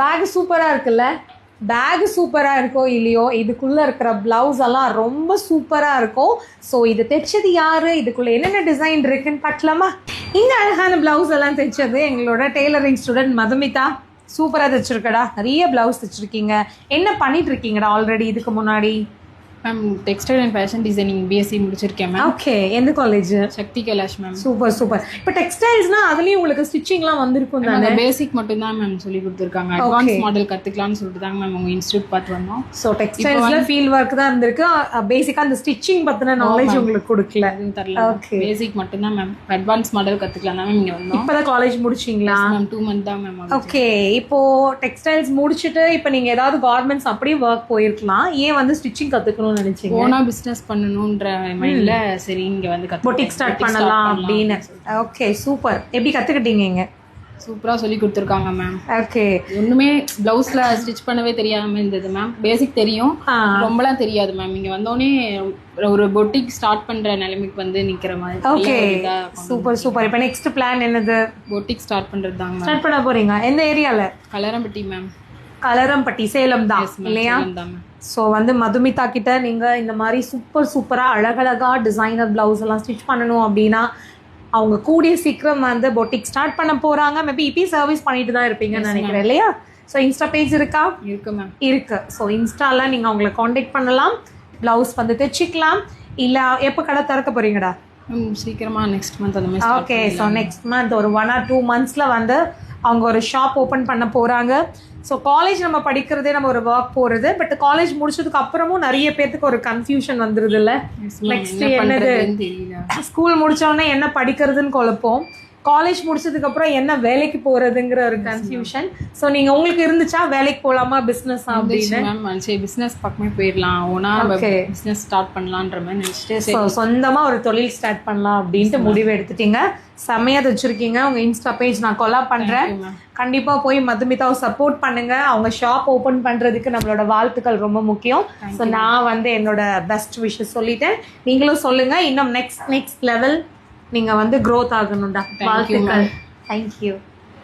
Back சூப்பராக இருக்குல்ல? Back சூப்பராக இருக்கோ இல்லையோ இதுக்குள்ளே இருக்கிற ப்ளவுஸ் எல்லாம் ரொம்ப சூப்பராக இருக்கும் ஸோ இது தைச்சது யார்? இதுக்குள்ளே என்னென்ன டிசைன் இருக்குன்னு பார்க்கலாமா? இந்த அழகான ப்ளவுஸ் எல்லாம் தைச்சது எங்களோட டெய்லரிங் ஸ்டூடெண்ட் மதுமிதா. சூப்பராக தைச்சிருக்கடா. நிறைய ப்ளவுஸ் தைச்சிருக்கீங்க. என்ன பண்ணிட்டு இருக்கீங்கடா ஆல்ரெடி இதுக்கு முன்னாடி? Ma'am textile and fashion designing BSc முடிச்சிருக்கேன் மேம் ஓகே எந்த college Sakthi Kailash ma'am super super இப்போ டெக்ஸ்டைல்ஸ்னா அதுலயும் உங்களுக்கு ஸ்டிச்சிங்லாம் வந்திருக்கும் தானே? பேசிக் மட்டும் தான் மேம் சொல்லி கொடுத்துருக்காங்க. அட்வான்ஸ் மாடல் கத்துக்கலாம்னு சொல்லிட்டு தாங்க மேம் உங்க இன்ஸ்டியூட் பார்த்து வந்தோம். ஸோ டெக்ஸ்டைல்ஸ்ல ஃபீல்ட் ஒர்க் தான் இருந்திருக்கு. பேசிக்கா அந்த ஸ்டிச்சிங் பத்தின நாலேஜ் உங்களுக்கு கொடுக்கல. தரல Okay. பேசிக் மட்டும் தான் மேம் அட்வான்ஸ் மாடல் கத்துக்கலாம் தான் மேம் இங்க வந்தோம். இப்பதான் காலேஜ் முடிச்சிங்களா? மேம் டூ மந்த் தான் மேம் ஓகே இப்போ டெக்ஸ்டைல்ஸ் முடிச்சுட்டு இப்போ நீங்க ஏதாவது கார்மெண்ட்ஸ் அப்படியே ஒர்க் போயிருக்கலாம். ஏன் வந்து ஸ்டிச்சிங் கத்துக்கணும்னு நினைச்சீங்க? ஓனா பிசினஸ் பண்ணணும்ன்ற மைண்ட்ல சரி இங்க வந்து பொட்டிக் ஸ்டார்ட் பண்ணலாம் அப்படின்னு ஓகே சூப்பர் எப்படி கத்துக்கிட்டீங்க இங்க? சூப்பரா சொல்லி கொடுத்துருக்காங்க மேம் ஓகே ஒண்ணுமே பிளவுஸ்ல ஸ்டிச் பண்ணவே தெரியாம இருந்தது மேம் பேசிக் தெரியும். ரொம்பலாம் தெரியாது மேம் இங்க வந்தோடனே ஒரு பொட்டிக் ஸ்டார்ட் பண்ற நிலைமைக்கு வந்து நிக்கிற மாதிரி ஓகே சூப்பர் சூப்பர் இப்போ நெக்ஸ்ட் பிளான் என்னது? பொட்டிக் ஸ்டார்ட் பண்றது தாங்க ஸ்டார்ட் பண்ண போறீங்க. எந்த ஏரியால கலரம்பட்டி மேம் கலரம்பட்டி சேலம் தான் இல்லையா? ஸோ வந்து மதுமிதா கிட்ட நீங்கள் இந்த மாதிரி சூப்பர் சூப்பராக அழகழகா டிசைனர் ப்ளவுஸ் எல்லாம் ஸ்டிச் பண்ணணும் அப்படின்னா அவங்க கூடிய சீக்கிரம் வந்து பொட்டிக் ஸ்டார்ட் பண்ண போகிறாங்க மேபி இப்பி சர்வீஸ் பண்ணிட்டு தான் இருப்பீங்கன்னு நினைக்கிறேன் இல்லையா? ஸோ இன்ஸ்டா பேஜ் இருக்கா? இருக்கு மேம் இருக்கு. ஸோ இன்ஸ்டால நீங்கள் அவங்கள காண்டாக்ட் பண்ணலாம். ப்ளவுஸ் வந்து தைச்சிக்கலாம். இல்லை எப்போ கடை திறக்க போறீங்கடா? சீக்கிரமா நெக்ஸ்ட் மந்த் அந்த மாதிரி ஓகே ஸோ நெக்ஸ்ட் மந்த் ஒரு ஒன் ஆர் டூ மந்த்ஸில் வந்து அவங்க ஒரு ஷாப் ஓப்பன் பண்ண போகிறாங்க ஸோ காலேஜ் நம்ம படிக்கிறதே நம்ம ஒரு ஒர்க் போகிறது பட் காலேஜ் முடிச்சதுக்கு அப்புறமும் நிறைய பேர்த்துக்கு ஒரு கன்ஃபியூஷன் வந்துருது இல்லை நெக்ஸ்ட் என்ன என்னது? ஸ்கூல் முடிச்சோடனே என்ன படிக்கிறதுன்னு குழப்பம். காலேஜ் முடிச்சதுக்கு அப்புறம் என்ன வேலைக்கு போறதுங்கிற ஒரு கன்ஃபியூஷன் ஸோ நீங்க உங்களுக்கு இருந்துச்சா வேலைக்கு போலாமா பிசினஸ் அப்படின்னு? சரி பிசினஸ் பக்கமே போயிடலாம். ஓனா. பிசினஸ் ஸ்டார்ட் பண்ணலான்ற மாதிரி நினைச்சிட்டு ஸோ சொந்தமா ஒரு தொழில் ஸ்டார்ட் பண்ணலாம் அப்படின்ட்டு முடிவு எடுத்துட்டீங்க. செம்மையா வச்சிருக்கீங்க. உங்க இன்ஸ்டா பேஜ் நான் கொலா பண்றேன். கண்டிப்பா போய் மதுமிதாவை சப்போர்ட் பண்ணுங்க. அவங்க ஷாப் ஓபன் பண்றதுக்கு நம்மளோட வாழ்த்துக்கள் ரொம்ப முக்கியம். ஸோ நான் வந்து என்னோட பெஸ்ட் விஷஸ் சொல்லிட்டேன். நீங்களும் சொல்லுங்க. இன்னும் நெக்ஸ்ட் நெக்ஸ்ட் லெவல் நீங்க வந்து growth ஆகணும்டா. வாழ்த்துக்கள். தேங்க்யூ